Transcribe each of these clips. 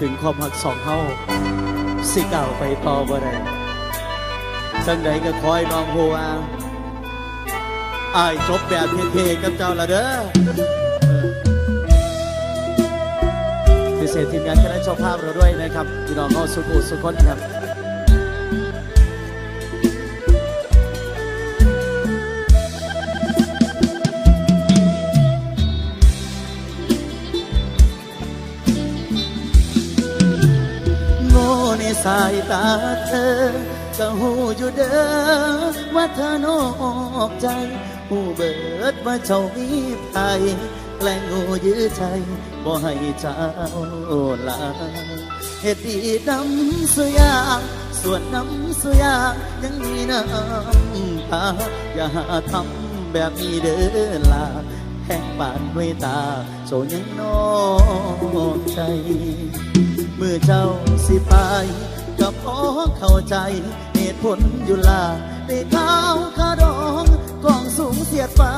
ถึงความหักสองเฮาสิเก่าไปต่อบ่ได้จังใดก็คอยน้องหัวอายจบแบบเท่ๆกับเจ้าละเด้อเออพิเศษทีมงานคณะเจ้าภาพเราด้วยนะครับพี่น้องเขาสุขุสุขคนครับ สายตาเธอ ก็หูอยู่เด้อว่าเธอนอกใจ หูเบิดว่าเจ้ามีภัยแกล้งโง่ยื้อใจบ่ให้เจ้าลาเหตุดีดำสุยางส่วนน้ำสุยางยังมีน้ำตาอย่าหาทำแบบนี้เด้อลาแห้งบานด้วยตาโซยังนอกใจ เมื่อเจ้าสิไปก็พอเข้าใจ เหตุผลอยู่ลาได้ข้าวขาดองกองสูงเสียดฟ้า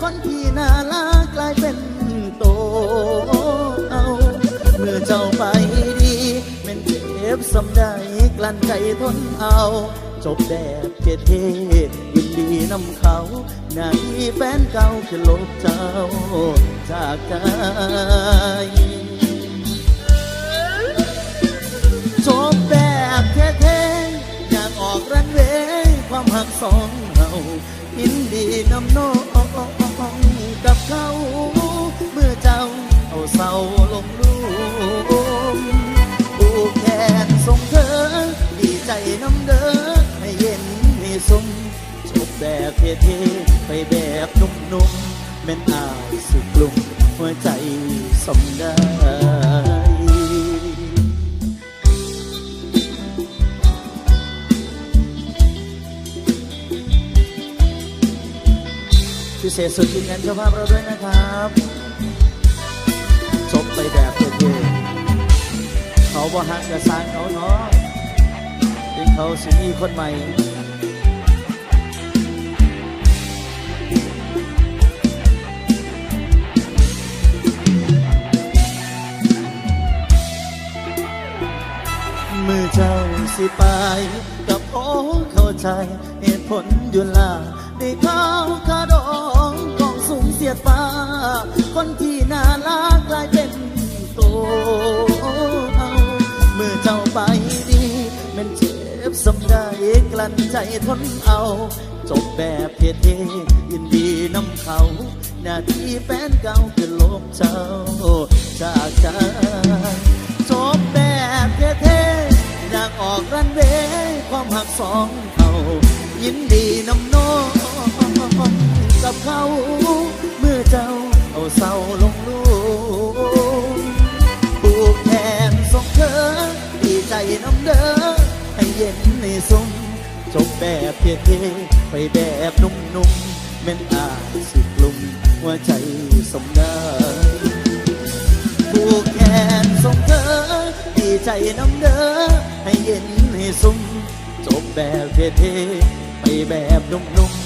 คนที่น่ารักกลายเป็นโตเอาเมื่อเจ้าไปดีเป็นเจ็บสำได้กลั้นใจทนเอา จบแบบเท่ๆยินดีนำเขาหน้าที่แฟนเก่าคือลบเจ้าจากใจ ความหักสองเรายินดีนำน้องกับเขาเมื่อเจ้าเอาเศร้าลงรูมผูกแขนส่งเธอ ดีใจน้ำเด้อให้เย็นให้สมจบแบบเท่ๆไปแบบนุ่มๆแม่นอายสุกลุ่มหัวใจสมได้ พิเศษสุดทีมงานเจ้าภาพเราด้วยนะครับจบไปแบบเท่ๆเขาบ่ฮักกระสางเขาเนาะที่เขาสิมีคนใหม่มือเจ้าสิไปกับโอ้เข้าใจเหตุผลอยู่ลา ได้ข้าวขาดองกองสูงเสียดฟ้า คนที่น่ารักกลายเป็นโตเอาเมื่อเจ้าไปดีมันเจ็บสำได้กลั้นใจทนเอา จบแบบเท่ๆยินดีน้ำเขาหน้าที่แฟนเก่าคือลบเจ้าจากใจจบแบบเท่ๆอยากออกรันเวความหักสองเขายินดีน้ำน้อง กับเขา เมื่อเจ้าเอาเศร้าลงลูกผูกแขนส่งเธอดีใจน้ำเด้อให้เย็นในสมจบแบบเท่ๆไปแบบนุ่มๆแม่นอาจสิกลุ่มหัวใจสมได้ผูกแขนส่งเธอดีใจน้ำเด้อให้เย็นให้สุ่มจบแบบเท่ๆไปแบบนุ่มๆ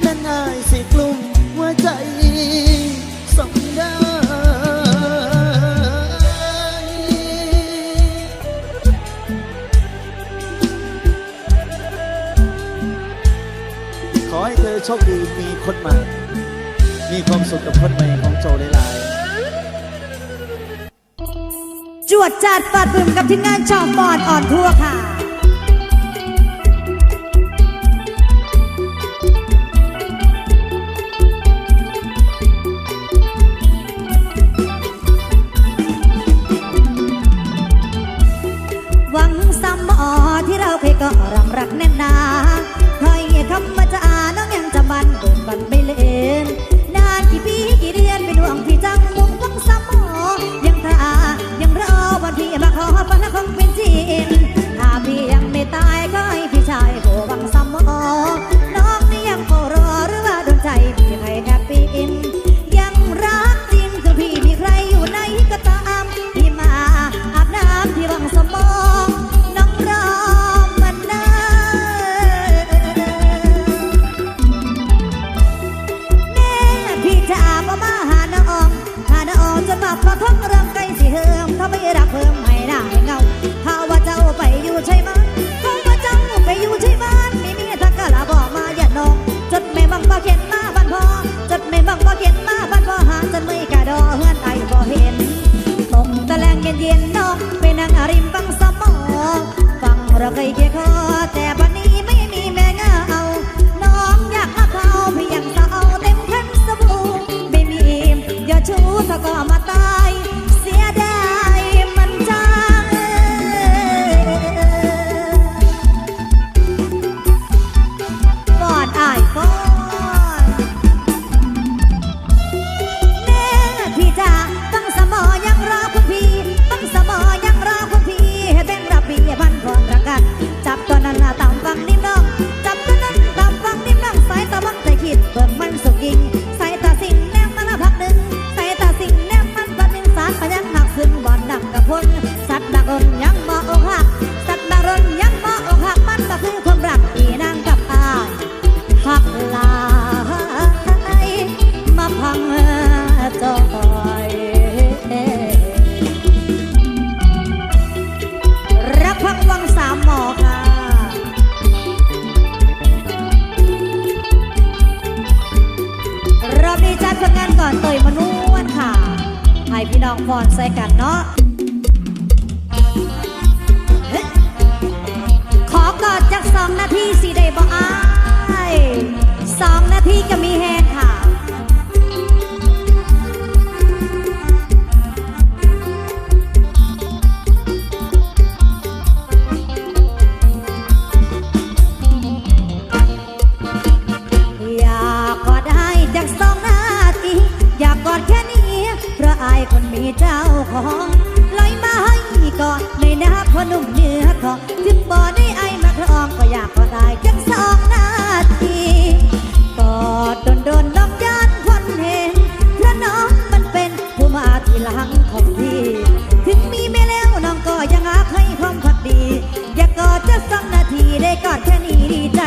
แม่นายสิกลุ่มหัวใจสมได้ขอให้เธอโชคดีมีคนใหม่ มีความสุขกับคนใหม่ของโจหลายจวดจัดฟาดบึมกับทีมงานชอบบอดอ่อนทั่วค่ะ เราเคยก็รำรักแน่นหนา อดจากสองนาทีสิได้บ่อายสองนาทีก็มีแฮงค่ะอายคนมีเจ้าของลอยมาให้ก่อนในนาพอนุ่มเนื้อของถึงบ่อได้ไอ องก็อยากก็ได้จักสองนาทีกอดโดนโดนน้องย้อนคนเห็นเพราะน้องมันเป็นผู้มาทีหลังของพี่ถึงมีไม่แล้วน้องก็ยังอาให้ความพัดี อยากกอดจัะสองนาทีได้กอดแค่นี้ดีใจ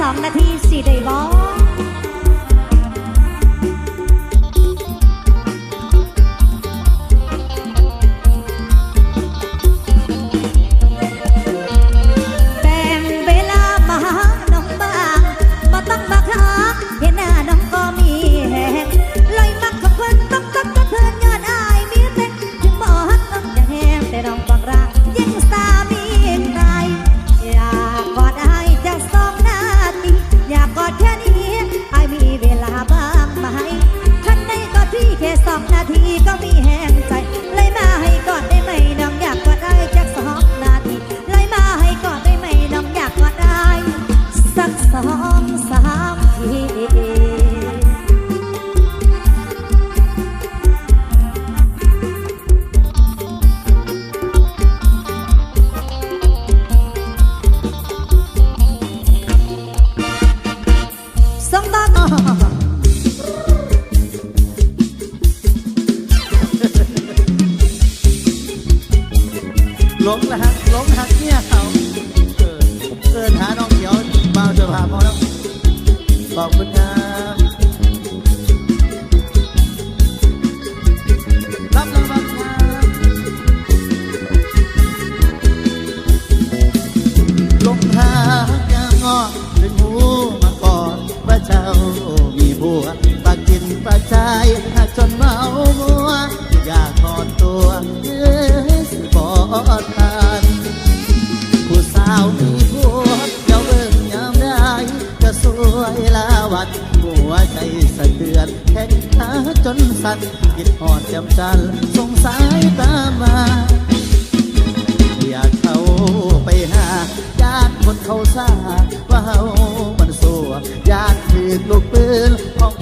สองนาทีสี่ได้บอ สักสองสามที สันคิดอ่อนจำจันสงสายตามา อยากเขาไปหาญาติคนเขาซาว่าเฮามันสัวญาติถือลูกปืนของ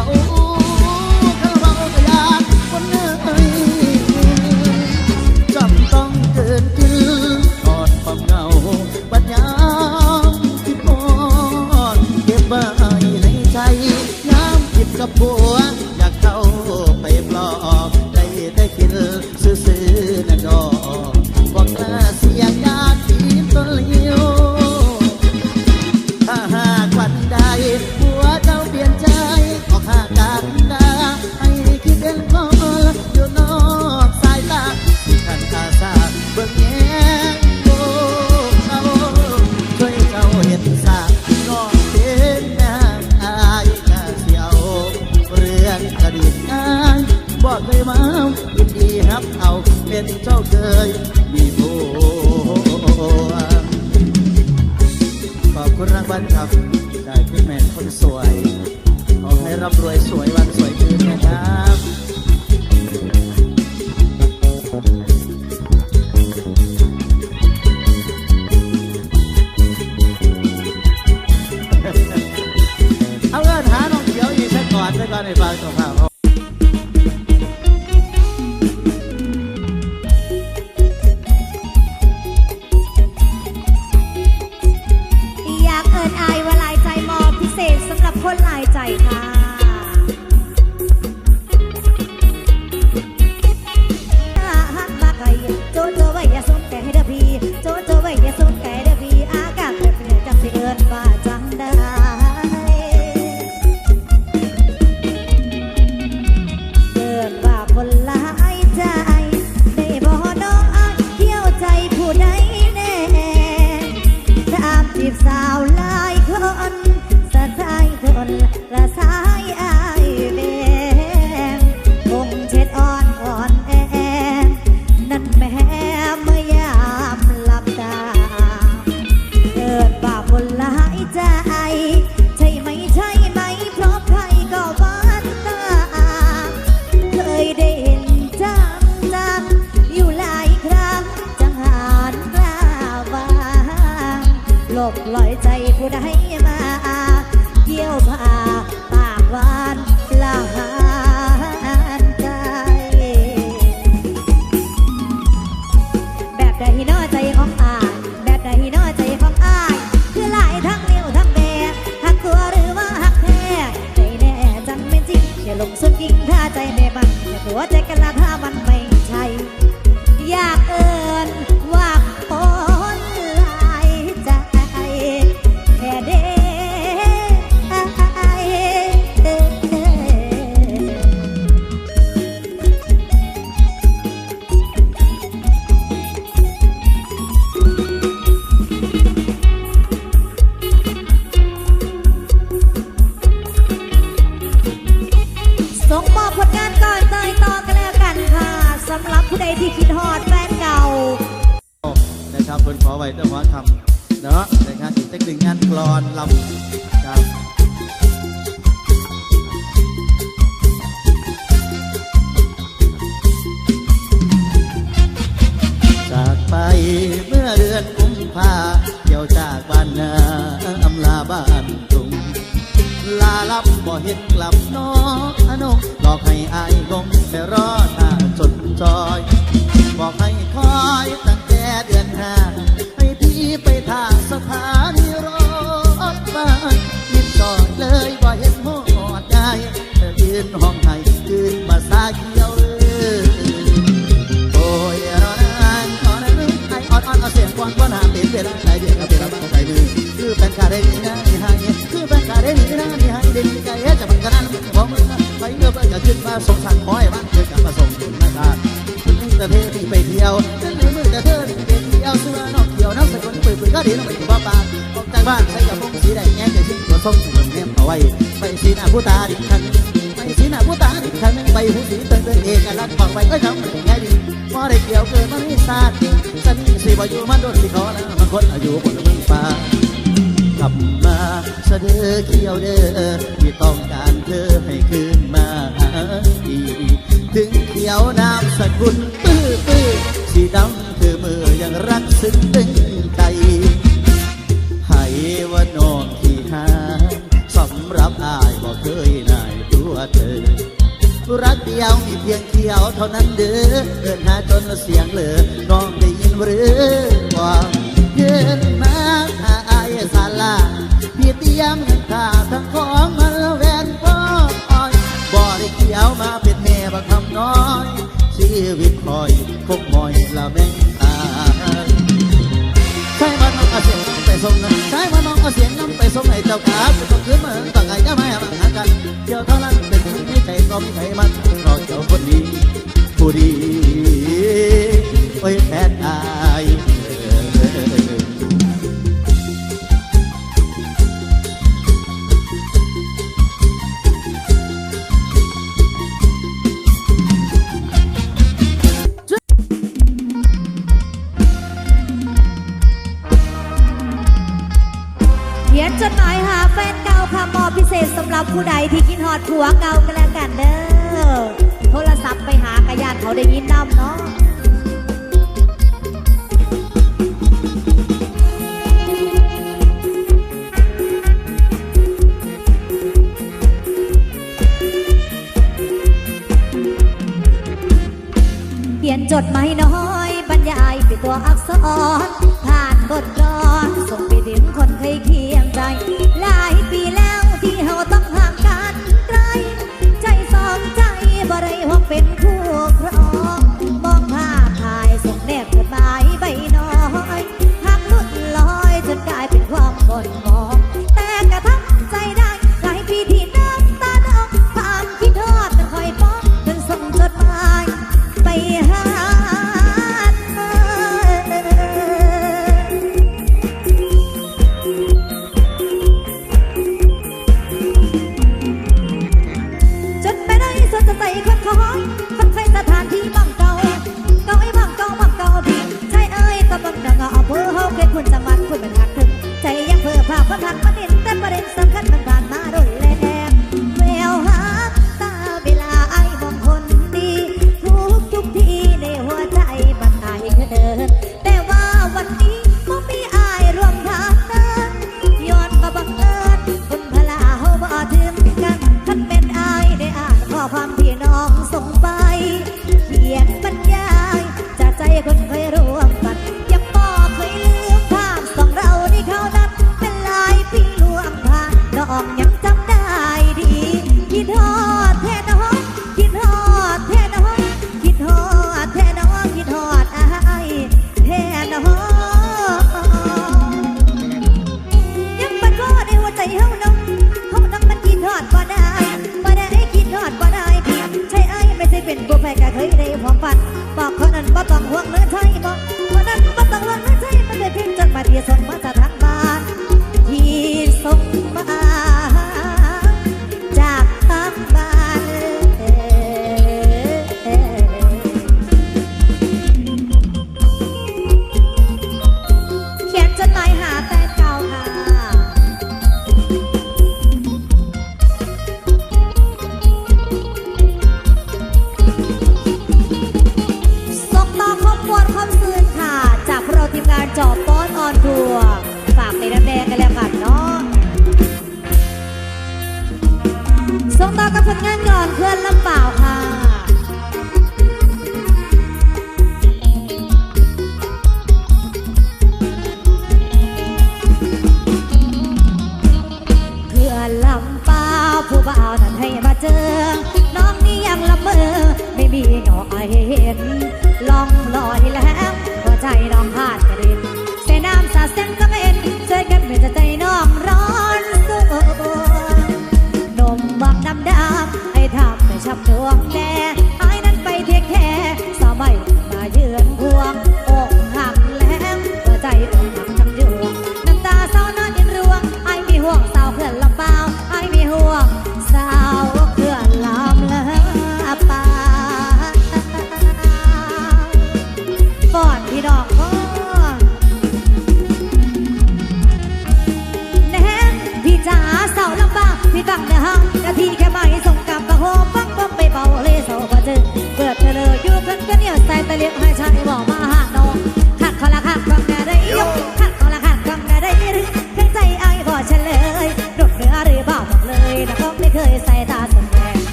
Oh. ็นเจ้าเคยมีผัวขอบคุณรางวัลครับ ได้พี่แมนคนสวย ขอให้รับรวยสวย อายว่ลายใจมอพิเศษสำหรับคนหลายใจค่ะ เห็นกลับ สงสารคอยบ้านเกิดกับประสงค์ถึงนาตาคุณนึกแต่เธอที่ไปเที่ยวฉันหรือมือแต่เธอที่ไปเที่ยวเสื้อนอกเกี่ยวน้ำใส่คนปืนปืนก็ดีน้องไปถึงบ้านออกจากบ้านใส่กระโปรงสีแดงแง่จะชิ้นตัวทรงถึงเนียมเอาไว้ไปสีหน้าผู้ตาดิฉันไปสีหน้าผู้ตาดิฉันไม่ไปหูสีเตินเตินเองกันรักของไว้เอ้ยน้องเป็นไงดีพอได้เกี่ยวเกินมันมีซาดสนิทสีบ่อยู่มันโดนที่คอแล้วมันคนอายุคนละมึงป่าขับมาเสนอเกี่ยวเด้อที่ต้องการเธอให้คืนมา ถึงเขียวน้ำสกุลปื้อปื้อสีดำเธอมือยังรักซึ้งตึงใจให้ว่าน้องที่หาสำหรับอายบอกเคยนายตัวเธอ รักเดียวมีเพียงเขียวเท่านั้นเด้อเดินหาจนเสียงเหลือน้องได้ยินหรือว่า น้อย ชีวิตคอยพกมอยละแม่งตาใช่มานน้องเอาเสียงไปส่งนะใช่มานน้องเอาเสียงน้ำไปส่งให้เจ้าขาคุต้อคืนเมืองต่างไงจะไม่ห่างกันเที่ยวเท่านั้นเป็นไม่ใช่ก็ไม่ใช่มันรอเจ้าคนดีผู้ดีับผู้ใดที่กินหอดผัวเก่ากันแล้วกันเด้อโทรศัพท์ไปหากระยานเขาได้ยินน้ำเนาะเขียนจดหมายน้อยบรรยายไปตัวอักษรผ่านบทกลอนส่งไปถึงคนเคยเคียงใจหลาย ของปันบอกคนนั้นบอกห่วงเลือดไทยบอก ต่อกับผลงานก่อนเพื่อนลำเปล่าค่ะเพื่อนลำเปล่าผู้บ่าวนั้นให้มาเจอ น้องนี่ยังละเมอไม่มีเงาไอเห็นลองล yeah